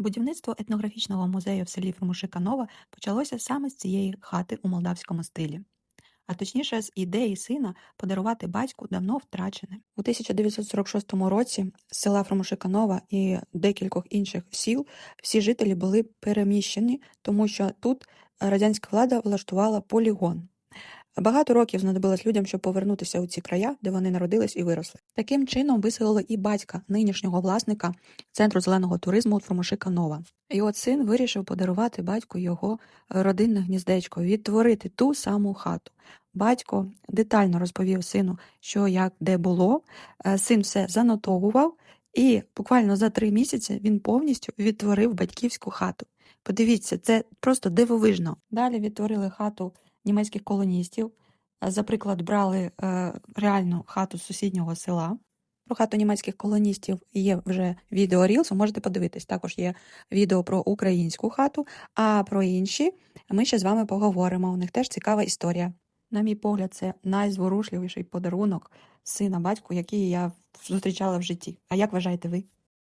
Будівництво етнографічного музею в селі Фромушика-Нова почалося саме з цієї хати у молдавському стилі. А точніше, з ідеї сина подарувати батьку давно втрачене. У 1946 році з села Фромушика-Нова і декількох інших сіл всі жителі були переміщені, тому що тут радянська влада влаштувала полігон. Багато років знадобилось людям, щоб повернутися у ці края, де вони народились і виросли. Таким чином виселили і батька нинішнього власника центру зеленого туризму Фромушика Нова. І от син вирішив подарувати батьку його родинне гніздечко, відтворити ту саму хату. Батько детально розповів сину, що як де було. Е, Син все занотовував, і буквально за три місяці він повністю відтворив батьківську хату. Подивіться, це просто дивовижно. Далі відтворили хату німецьких колоністів. Е, За приклад брали е, реальну хату з сусіднього села. Про хату німецьких колоністів є вже відео ви можете подивитись. Також є відео про українську хату, а про інші ми ще з вами поговоримо. У них теж цікава історія. На мій погляд, це найзворушливіший подарунок сина батьку, який я зустрічала в житті. А як вважаєте ви?